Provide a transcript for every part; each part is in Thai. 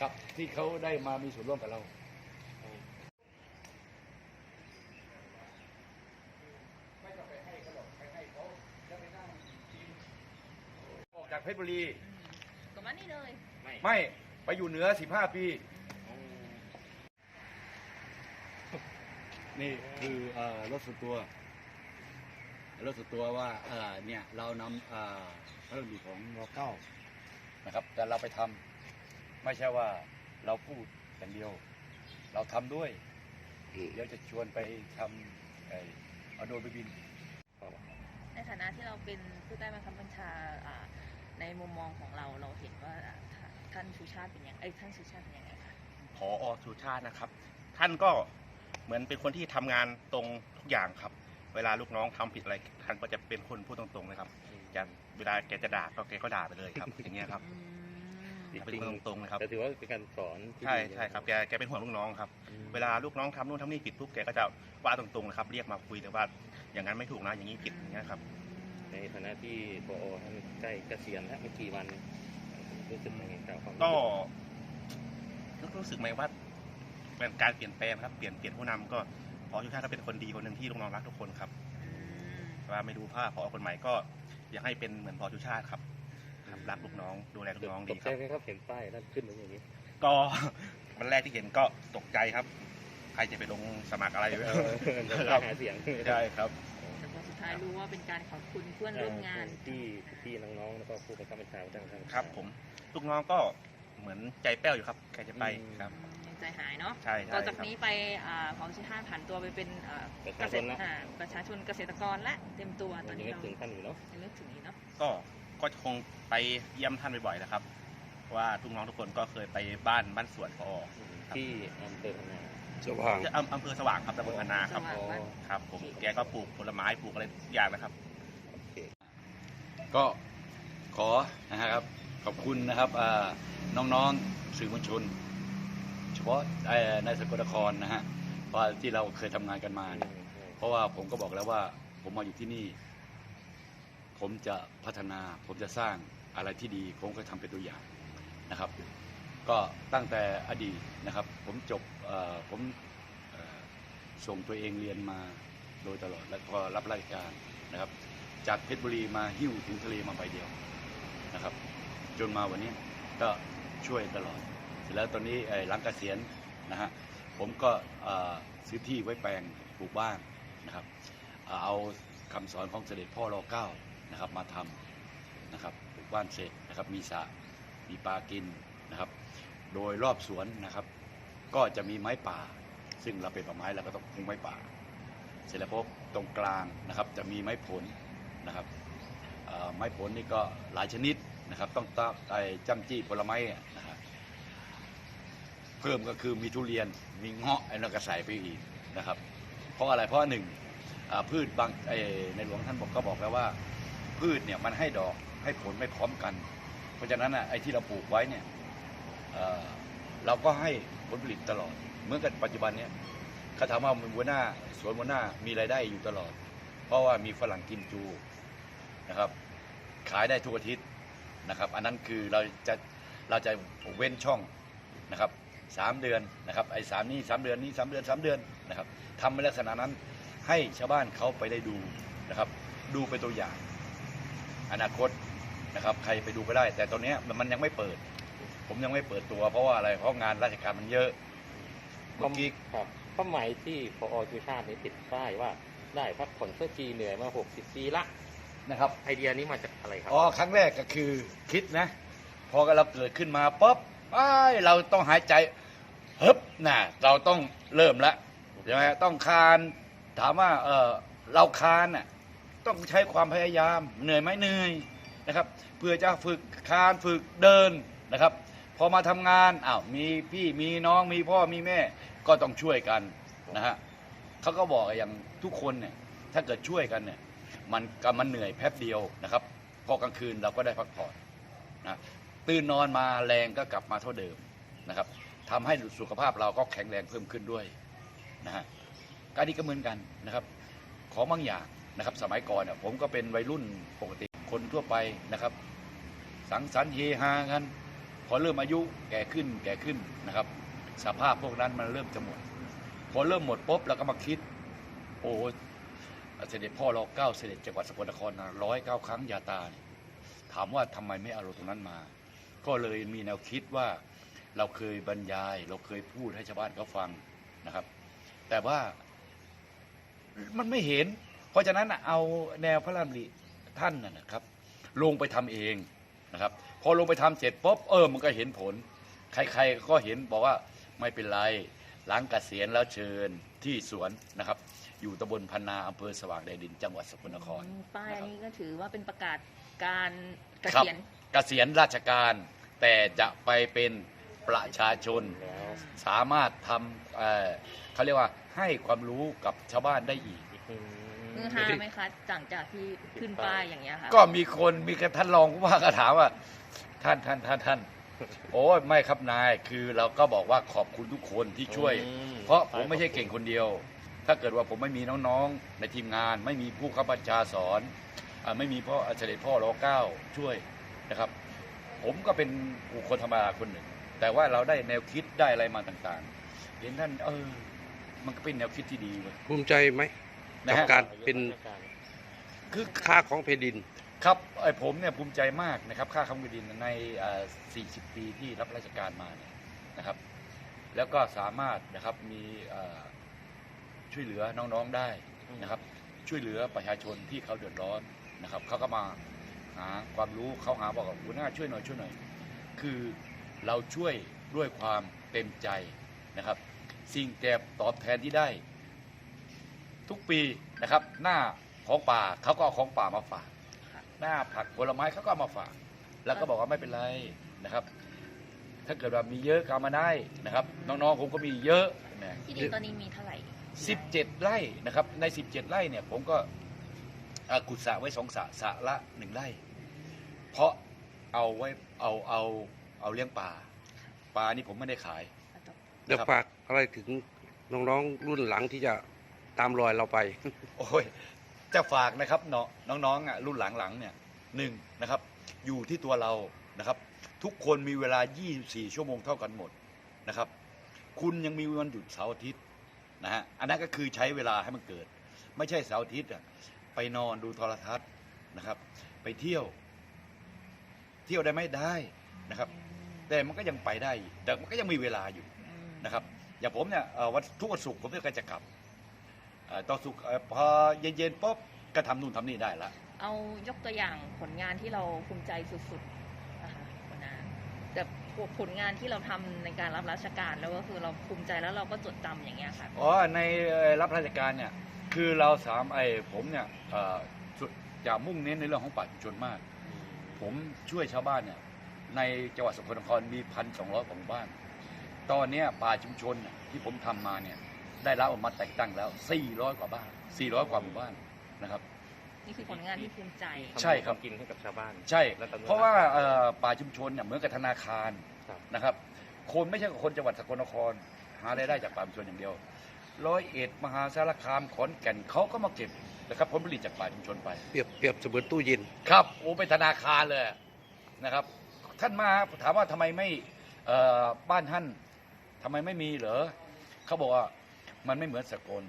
กับที่เขาได้มามีส่วนร่วมกับเราออกจากเพชรบุรี ก็มานี่เลย ไม่ไปอยู่เหนือ 15 ปี นี่คือเอ่อรถส่วนตัวรถส่วนตัวว่าเอ่อเนี่ยเรานำเอ่อพระราชดำริของรเก้านะครับ แต่เราไปทำ ไม่ใช่ว่าเราพูดอย่างเดียว เราทำด้วย เดี๋ยวจะชวนไปทำไอ้เอาโดรนไปบิน ในฐานะที่เราเป็นผู้ใต้บังคับบัญชาอ่าในมุมมองของเราเราเห็นว่าอ่าท่านชูชาติเป็นยังไงเอ้ยท่านชูชาติเป็นยังไงคะพอสุชาตินะครับ ท่านก็เหมือนเป็นคนที่ทำงานตรงทุกอย่างครับ เวลาลูกน้องทำผิดอะไรท่านก็จะเป็นคนพูดตรงๆเลยครับจะเวลาแกจะด่าก็แกก็ด่าไปเลยครับอย่างเงี้ยครับ อืมเป็นคนตรงๆเลยครับแต่ถือว่าเป็นการสอนที่ใช่ดีใช่ครับแกแกเป็นห่วงลูกน้องครับ อืม เวลาลูกน้องทำนู่นทำนี่ผิดปุ๊บแกก็จะว่าตรงๆนะครับ เรียกมาคุยแต่ว่าอย่างนั้นไม่ถูกนะอย่างนี้ผิดอย่างเงี้ยครับ ในฐานะที่พอท่านใกล้เกษียณแล้วไม่กี่วันรู้สึกยังไงกับความก็รู้สึกไหมว่าเป็นการเปลี่ยนแปลงครับเปลี่ยนเปลี่ยนผู้นำก็พอชุชาติก็เป็นคนดีคนหนึ่งที่ลูกน้องรักทุกคนครับอืมว่าไม่ดูภาพพอคนใหม่ก็อยากให้เป็นเหมือนพอชุชาติครับ ครับรักลูกน้อง ดูแลลูกน้องตดีกคใจรับ ไหมครับเห็นป้ายท่านขึ้นมาอย่างนี้ ก็วันแรกที่เห็นก็ตกใจครับ ใครจะไปลงสมัครอะไรเออเดี๋ยวครับหาเสียง ใช่ครับ แต่พอสุดท้ายรู้ว่าเป็นการขอบคุณเพื่อนร่วมงาน ที่ที่น้องๆแล้วก็ผู้บังคับบัญชาท่านท่านครับ ผมลูกน้องก็เหมือนใจแป้วอยู่ครับ ใครจะไปอืม ครับ ยังใจหายเนาะใช่ใช่ต่อจากครับ นี้ไปอ่าของชูชาติผ่านตัวไปเป็นอ่าประเกชาษชนตรละ อ่าประชาชนเกษตรกรและเต็มตัวตอนยังนี้นึกเราถึงท่านอยู่เนาะ ยังนึกถึงนี้เนาะ ก็ ก็คงไปเยี่ยมท่านบ่อยๆนะครับ ว่าทุกน้องทุกคนก็เคยไปบ้านบ้านสวนพอที่อำเภอพนาสว่างจะอำอำเภอสว่างครับตำบลพนาครับสว่างบ้านครับผมแกก็ปลูกผลไม้ปลูกอะไรทุกอย่างนะครับโอเคก็ขอนะครับขอบคุณนะครับอ่าน้องๆสื่อมวลชน เฉพาะเอ่อในสกลนครนะฮะว่าที่เราเคยทำงานกันมาเนี่ยเพราะว่าผมก็บอกแล้วว่าผมมาอยู่ที่นี่ ผมจะพัฒนา ผมจะสร้างอะไรที่ดี ผมก็ทำเป็นตัวอย่างนะครับ ก็ตั้งแต่อดีตนะครับ ผมจบผมส่งตัวเองเรียนมาโดยตลอด แล้วก็รับราชการนะครับ จากเพชรบุรีมาหิ้วถึงทะเลมาใบเดียวนะครับ จนมาวันนี้ก็ช่วยตลอดเสร็จแล้วตอนนี้เอ่อหลังเกษียณนะฮะผมก็ซื้อที่ไว้แปลงปลูกบ้านนะครับ เอ่อเอาคำสอนของเสด็จพ่อรอเก้า นะครับมาทำนะครับปลูกบ้านเสร็จนะครับมีสระมีปลากินนะครับ โดยรอบสวนนะครับ ก็จะมีไม้ป่า ซึ่งเราเป็นป่าไม้เราก็ต้องปลูกไม้ป่า เสร็จแล้วพบตรงกลางนะครับจะมีไม้ผลนะครับไม้ผลนี่ก็หลายชนิดนะครับ ต้องตั้งไอ้จำจี้ผลไม้นะครับเพิ่มก็คือมีทุเรียนมีเงาะไอ้นั่นก็ใสไปอีกนะครับ เพราะอะไรเพราะหนึ่งพืชบางไอ้ในหลวงท่านบอกก็บอกแล้วว่า พืชเนี่ยมันให้ดอกให้ผลไม่พร้อมกัน เพราะฉะนั้นอะไอ้ที่เราปลูกไว้เนี่ยเเราก็ให้ผลผลิตตลอด เหมือนกับปัจจุบันเนี้ยเขาถามว่าหัวหน้าสวนหัวหน้ามีรายได้อยู่ตลอด เพราะว่ามีฝรั่งกิมจูนะครับขายได้ทุกอาทิตย์นะครับ อันนั้นคือเราจะเราจะเว้นช่องนะครับสามเดือนนะครับไอ้สามนี้สามเดือนนี้สามเดือนสามเดือนนะครับทำในลักษณะนั้นให้ชาวบ้านเขาไปได้ดูนะครับ ดูเป็นตัวอย่าง อนาคตนะครับ ใครไปดูก็ได้ แต่ตอนเนี้ยมันมันยังไม่เปิด ผมยังไม่เปิดตัวเพราะว่าอะไรเพราะงานราชการมันเยอะเมื่อกี้ครับข้อหมายที่พอชูชาตินี้ติดป้ายว่า ได้พักผ่อนเพื่อจีเหนื่อยมา 60 ปีละนะครับไอเดียนี้มาจากอะไรครับอ๋อครั้งแรกก็คือคิดนะ พอเราเกิดขึ้นมาปุ๊บอ้ายเราต้องหายใจฮึบน่ะเราต้องเริ่มละใช่ไหมต้องคานถามว่าเออเราคานน่ะ ต้องใช้ความพยายามเหนื่อยไหมเหนื่อยนะครับ เพื่อจะฝึกคานฝึกเดินนะครับ พอมาทำงานอ้าวมีพี่มีน้องมีพ่อมีแม่ก็ต้องช่วยกันนะฮะเขาก็บอกอย่างทุกคนเนี่ยถ้าเกิดช่วยกันเนี่ยมันก็มันเหนื่อยแป๊บเดียวนะครับ พอกลางคืนเราก็ได้พักผ่อนนะตื่นนอนมาแรงก็กลับมาเท่าเดิมนะครับทำให้สุขภาพเราก็แข็งแรงเพิ่มขึ้นด้วยนะฮะการนี้ก็เหมือนกันนะครับ ของบางอย่าง นะครับสมัยก่อนเนี่ยผมก็เป็นวัยรุ่นปกติคนทั่วไปนะครับ สังสรรค์เฮฮากันพอเริ่มอายุแก่ขึ้นแก่ขึ้นนะครับ สภาพพวกนั้นมันเริ่มจะหมด พอเริ่มหมดปุ๊บเราก็มาคิด โอ้เสด็จพ่อเราเก้าเสด็จจังหวัดสกลนครร้อยเก้าครั้งยาตายถามว่าทำไมไม่เอารถตรงนั้นมา ก็เลยมีแนวคิดว่าเราเคยบรรยาย เราเคยพูดให้ชาวบ้านเขาฟังนะครับ แต่ว่ามันไม่เห็น เพราะฉะนั้นน่ะเอาแนวพระราชดำริท่านน่ะนะครับ ลงไปทำเองนะครับพอลงไปทำเสร็จปุ๊บเออมันก็เห็นผล ใครๆก็เห็นบอกว่าไม่เป็นไรหลังเกษียณแล้วเชิญที่สวนนะครับ อยู่ตำบลพันนาอำเภอสว่างแดนดินจังหวัดสกลนครอืมป้ายอันนี้ก็ถือว่าเป็นประกาศการเกครับษียณเกษียณราชการ แต่จะไปเป็นประชาชนแล้วสามารถทำเอ่อเขาเรียกว่าให้ความรู้กับชาวบ้านได้อีกอืม คือฮาไหมคะหลังจากที่ขึ้นป้ายอย่างเงี้ยค่ะก็มีคนมีกระท่านรองผู้ว่าก็ถามว่า ท่านท่านท่านท่านโอ้ยไม่ครับนายคือเราก็บอกว่าขอบคุณทุกคนที่ช่วย อืม เพราะผมไม่ใช่เก่งคนเดียว ถ้าเกิดว่าผมไม่มีน้องๆในทีมงาน ไม่มีผู้ขับบัญชาสอนอาไม่มีพ่อเสด็จพ่อรอเก้าช่วยนะครับ ผมก็เป็นบุคคลธรรมดาคนหนึ่ง แต่ว่าเราได้แนวคิดได้อะไรมาต่างๆ เห็นท่านเออ มันก็เป็นแนวคิดที่ดีเว้ยภูมิใจไหม นะกับฮะการเป็นคือค่าของแผ่นดิน ครับไอ้ผมเนี่ยภูมิใจมากนะครับ ค่าคำดินในเอ่อ40 ปีที่รับราชการมาเนี่ยนะครับ แล้วก็สามารถนะครับมีเอ่อช่วยเหลือน้องๆได้นะครับ ช่วยเหลือประชาชนที่เขาเดือดร้อนนะครับเขาก็มาหาความรู้เขาหาบอกว่าหัวหน้าช่วยหน่อยช่วยหน่อย คือเราช่วยด้วยความเต็มใจนะครับ สิ่งแกบตอบแทนที่ได้ ทุกปีนะครับ หน้าของป่าเขาก็เอาของป่ามาฝาก หน้าผักผลไม้เขาก็เอามาฝาก แล้วก็บอกว่าไม่เป็นไรนะครับ ถ้าเกิดว่ามีเยอะก็เอามาได้นะครับ น้องๆผมก็มีเยอะนะที่ดินตอนนี้มีเท่าไหร่สิบเจ็ดไร่นะครับ ในสิบเจ็ดไร่เนี่ย ผมก็อ่าขุดสระไว้สองสระสระละหนึ่งไร่ เพราะเอาไว้เอาเอาเอาเลี้ยงปลาปลานี่ผมไม่ได้ขาย เดี๋ยวนะครับฝากอะไรถึงน้องๆรุ่นหลังที่จะ ตามรอยเราไป โอ้ยจะฝากนะครับเนาะน้องๆอะรุ่นหลังๆเนี่ยหนึ่งนะครับอยู่ที่ตัวเรานะครับ ทุกคนมีเวลา 24 ชั่วโมงเท่ากันหมดนะครับ คุณยังมีวันหยุดเสาร์อาทิตย์นะฮะอันนั้นก็คือใช้เวลาให้มันเกิด ไม่ใช่เสาร์อาทิตย์อะไปนอนดูโทรทัศน์นะครับ ไปเที่ยว เที่ยวได้ไหมได้นะครับ แต่มันก็ยังไปได้ แต่มันก็ยังมีเวลาอยู่นะครับ อย่างผมเนี่ยวันทุกวันศุกร์ผมก็จะกลับ ตอนศุกร์เอ่อพอเย็นๆปุ๊บก็ทำนู่นทำนี่ได้ละเอายกตัวอย่างผลงานที่เราภูมิใจสุดๆนะคะหัวหน้าแต่ผลงานที่เราทำในการรับราชการแล้วก็คือเราภูมิใจแล้วเราก็จดจำอย่างเงี้ยค่ะอ๋อในเอ่อรับราชการเนี่ยคือเราสามไอ้ผมเนี่ยเอ่อสุดจะมุ่งเน้นในเรื่องของป่าชุมชนมาก ผมช่วยชาวบ้านเนี่ยในจังหวัดสกลนครมีพันสองร้อยกว่าหมู่บ้าน ตอนเนี้ยป่าชุมชนน่ะที่ผมทำมาเนี่ย ได้รับออกมาแต่งตั้งแล้ว 400 กว่าบ้าน 400 กว่าหมู่บ้านนะครับ นี่คือผลงานที่ภูมิใจ ใช่ครับ ทำกินให้กับชาวบ้านใช่ และตำรวจเพราะว่าเอ่อป่าชุมชนเนี่ยเหมือนกับธนาคารครับ นะครับ คนไม่ใช่คนจังหวัดสกลนคร หารายได้จากป่าชุมชนอย่างเดียว ร้อยเอ็ดมหาสารคามขอนแก่นเขาก็มาเก็บนะครับผลผลิตจากป่าชุมชนไป เปรียบเปรียบเสมือนตู้เย็น ครับโอ้เป็นธนาคารเลยนะครับ ท่านมาถามว่าทำไมไม่เอ่อบ้านท่านทำไมไม่มีเหรอเขาบอกว่า มันไม่เหมือนสกล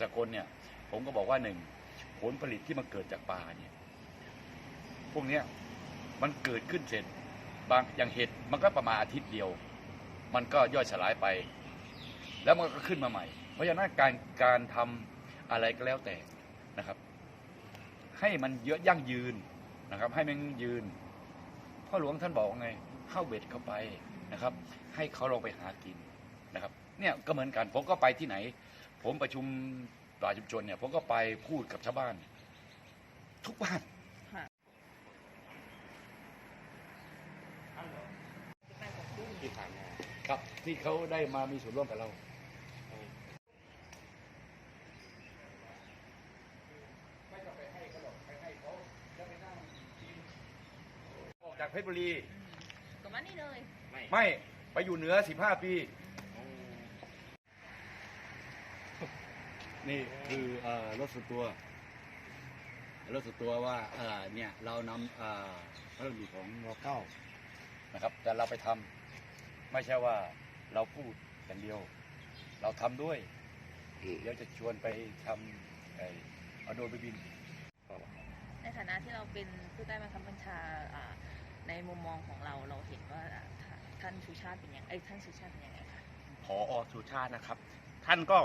สกลเนี่ย ผมก็บอกว่าหนึ่งผลผลิตที่มันเกิดจากป่าเนี่ยพวกเนี้ยมันเกิดขึ้นเสร็จบางอย่างเห็ดมันก็ประมาณอาทิตย์เดียว มันก็ย่อยสลายไป แล้วมันก็ขึ้นมาใหม่ เพราะฉะนั้นการการทำอะไรก็แล้วแต่นะครับ ให้มันเยอะยั่งยืนนะครับ ให้มันยั่งยืนพ่อหลวงท่านบอกว่าไง เข้าเบ็ดเข้าไปนะครับ ให้เขาลองไปหากินนะครับ เนี่ยก็เหมือนกัน ผมก็ไปที่ไหน ผมประชุมป่าชุมชนเนี่ย ผมก็ไปพูดกับชาวบ้าน ทุกบ้านค่ะที่ผ่านมาครับที่เขาได้มามีส่วนร่วมกับเราออกจากเพชรบุรีก็มานี่เลย ไม่ไม่ไปอยู่เหนือสิบห้าปี อืม นี่คือเอ่อรถส่วนตัวรถส่วนตัวว่าเอ่อเนี่ยเรานำเอ่อพระราชดำริของรเก้านะครับ แต่เราไปทำไม่ใช่ว่าเราพูดอย่างเดียว เราทำด้วยอืมเดี๋ยวจะชวนไปทำไอ้เอาโดรนไปบิน ในฐานะที่เราเป็นผู้ใต้บังคับบัญชาอ่าในมุมมองของเราเราเห็นว่าอ่าท่านชูชาติเป็นยังไอ้ยท่านชูชาติเป็นยังไงคะพอสุชาตินะครับ ท่านก็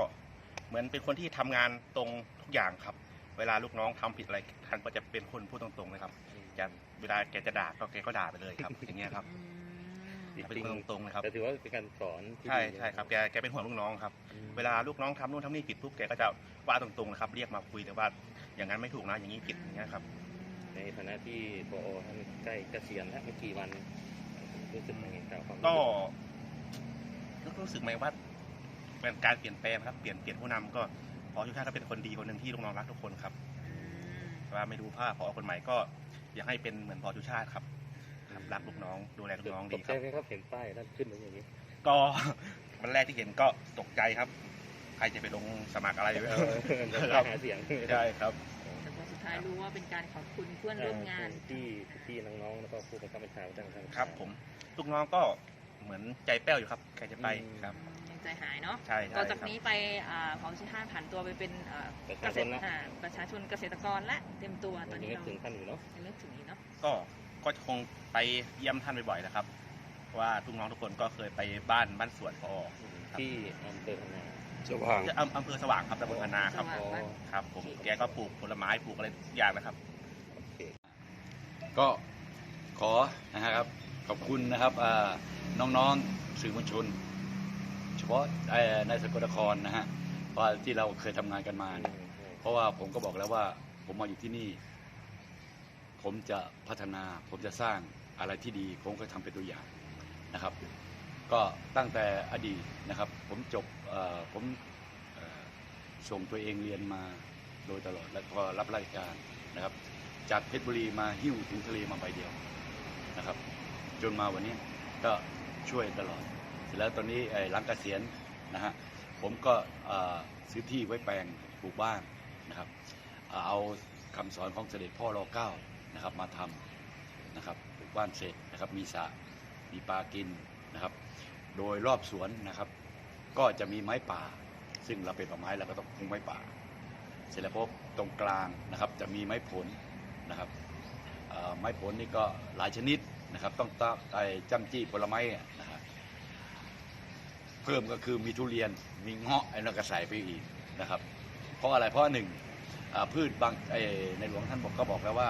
เหมือนเป็นคนที่ทำงานตรงทุกอย่างครับ เวลาลูกน้องทำผิดอะไรท่านก็จะเป็นคนพูดตรงๆนะครับจะเวลาแกจะด่าก็แกก็ด่าไปเลยครับ อย่างเงี้ยครับอืมเป็นคนตรงๆนะครับแต่ถือว่าเป็นการสอนที่ใช่ดีใช่ครับแกแกเป็นห่วงลูกน้องครับอืมเวลาลูกน้องทำนู่นทำนี่ผิดปุ๊บแกก็จะว่าตรงๆนะครับ เรียกมาคุยแต่ว่าอย่างนั้นไม่ถูกนะอย่างนี้ผิดอย่างเงี้ยครับ ในฐานะที่พอท่านใกล้เกษียณแล้วไม่กี่วันรู้สึกยังไงครับความก็รู้สึกไหมว่า เป็นการเปลี่ยนแปลงครับ เปลี่ยนเปลี่ยนผู้นำก็พอทุกท่านก็เป็นคนดีคนหนึ่งที่ลูกน้องรักทุกคนครับ อืมว่าไม่ดูภาพพอคนใหม่ก็อยากให้เป็นเหมือนพอชุชาติครับครับรักลูกน้องดูแลลูกน้องตดีกคใจรับ ไหมครับเห็นป้ายนั่นขึ้นมาอย่างนี้ ก็ วันแรกที่เห็นก็ตกใจครับ ใครจะไปลงสมัครอะไรเออเดี๋ยวครับหาเสียงใช่ครับ แต่พอสุดท้ายรู้ว่าเป็นการขอบคุณเพื่อนร่วมงาน ที่ที่น้องๆแล้วก็ผู้บังคับบัญชาประจำทาง ครับผมลูกน้องก็เหมือนใจแป้วอยู่ครับ ใครจะไปครับยัง ใจหายเนาะใช่ใช่ต่อจากครับนี้ไปอ่าของชิห้าผ่านตัวไปเป็นอ่าประเกชาษชตนรนะอ่าประชาชนเกษตรกรและเต็มตัวตอนนี้ยังไม่เราถึงขั้นอยู่เนาะ ยังนึกถึงนี้เนาะ ก็ก็คงไปเยี่ยมท่านบ่อยๆนะครับเพราะว่าลูกน้องทุกคนก็เคยไปบ้านบ้านสวนพอครับที่อำเภอพนาสว่างจะอำอำเภอสว่างครับตำบลพนาครับ สว่างบ้านครับผมแกก็ปลูกผลไม้ปลูกอะไรทุกอย่างนะครับ โอเค ก็ขอนะครับขอบคุณนะครับอ่าน้องๆสื่อมวลชนเฉพาะในสกลนครนะฮะว่าที่เราเคยทำงานกันมาเนี่ยเพราะว่าผมก็บอกแล้วว่าผมมาอยู่ที่นี่ ผมจะพัฒนา ผมจะสร้างอะไรที่ดี ผมก็ทำเป็นตัวอย่างนะครับ ก็ตั้งแต่อดีตนะครับ ผมจบผมส่งตัวเองเรียนมาโดยตลอดแล้วก็รับราชการนะครับ จากเพชรบุรีมาหิ้วถึงทะเลมาใบเดียวนะครับ จนมาวันนี้ก็ช่วยตลอด เสร็จแล้วตอนนี้ไอ้หลังเกษียณนะฮะผมก็ซื้อที่ไว้แปลงปลูกบ้านนะครับ เอ่อเอาคำสอนของเสด็จพ่อรอเก้านะครับมาทำนะครับปลูกบ้านเสร็จนะครับมีสระมีปลากินนะครับ โดยรอบสวนนะครับ ก็จะมีไม้ป่า ซึ่งเราเป็นป่าไม้เราก็ต้องปลูกไม้ป่า เสร็จแล้วพบตรงกลางนะครับจะมีไม้ผลนะครับไม้ผลนี่ก็หลายชนิดนะครับต้องตั้งไอ้จำจี้ผลไม้นะครับ เพิ่มก็คือมีทุเรียนมีเงาะไอ้นั่นก็ใส่ไปอีกนะครับ เพราะอะไรเพราะหนึ่งพืชบางในหลวงท่านบอกก็บอกแล้วว่า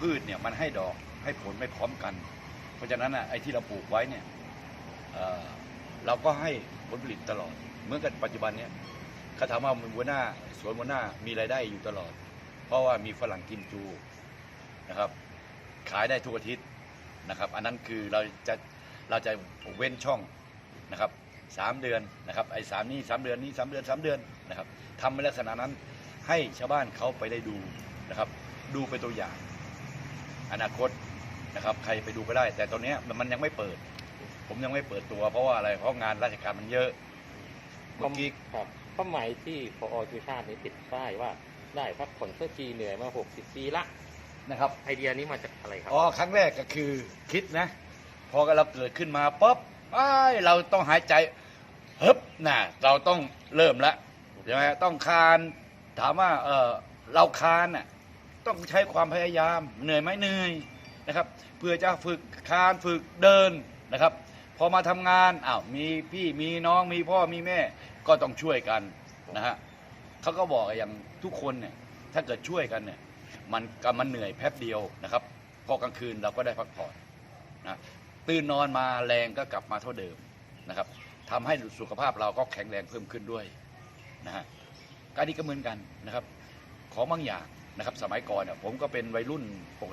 พืชเนี่ยมันให้ดอกให้ผลไม่พร้อมกัน เพราะฉะนั้นอะไอ้ที่เราปลูกไว้เนี่ยเเราก็ให้ผลผลิตตลอดเหมือนกับปัจจุบันเนี่ยเขาถามว่าหัวหน้าสวนหัวหน้ามีรายได้อยู่ตลอด เพราะว่ามีฝรั่งกิมจูนะครับ ขายได้ทุกอาทิตย์นะครับ อันนั้นคือเราจะเราจะเว้นช่องนะครับ สามเดือนนะครับไอ้สามนี้สามเดือนนี้สามเดือนสามเดือนนะครับทำในลักษณะนั้นให้ชาวบ้านเขาไปได้ดูนะครับ ดูเป็นตัวอย่าง อนาคตนะครับ ใครไปดูก็ได้ แต่ตอนเนี้ยมันยังไม่เปิด ผมยังไม่เปิดตัวเพราะว่าอะไรเพราะงานราชการมันเยอะเมื่อกี้ครับเป้าหมายที่พอชูชาตินี้ติดป้ายว่า ได้พักผ่อนเพื่อจีเหนื่อยมา 60 ปีละนะครับ ไอเดียนี้มาจากอะไรครับอ๋อครั้งแรกก็คือคิดนะ พอเราเกิดขึ้นมาปุ๊บอ้ายเราต้องหายใจ ฮึบน่ะเราต้องเริ่มละใช่ไหมต้องคานถามว่าเออเราคานน่ะต้องใช้ความพยายามเหนื่อยไหมเหนื่อยนะครับ เพื่อจะฝึกคานฝึกเดินนะครับ พอมาทำงานอ้าวมีพี่มีน้องมีพ่อมีแม่ก็ต้องช่วยกันนะฮะเขาก็บอกอย่างทุกคนเนี่ยถ้าเกิดช่วยกันเนี่ยมันก็มันเหนื่อยแป๊บเดียวนะครับพอกลางคืนเราก็ได้พักผ่อนนะตื่นนอนมาแรงก็กลับมาเท่าเดิมนะครับ ทำให้สุขภาพเราก็แข็งแรงเพิ่มขึ้นด้วยนะฮะการนี้ก็เหมือนกันนะครับ ของบางอย่างนะครับ สมัยก่อนเนี่ยผมก็เป็นวัยรุ่นปกติ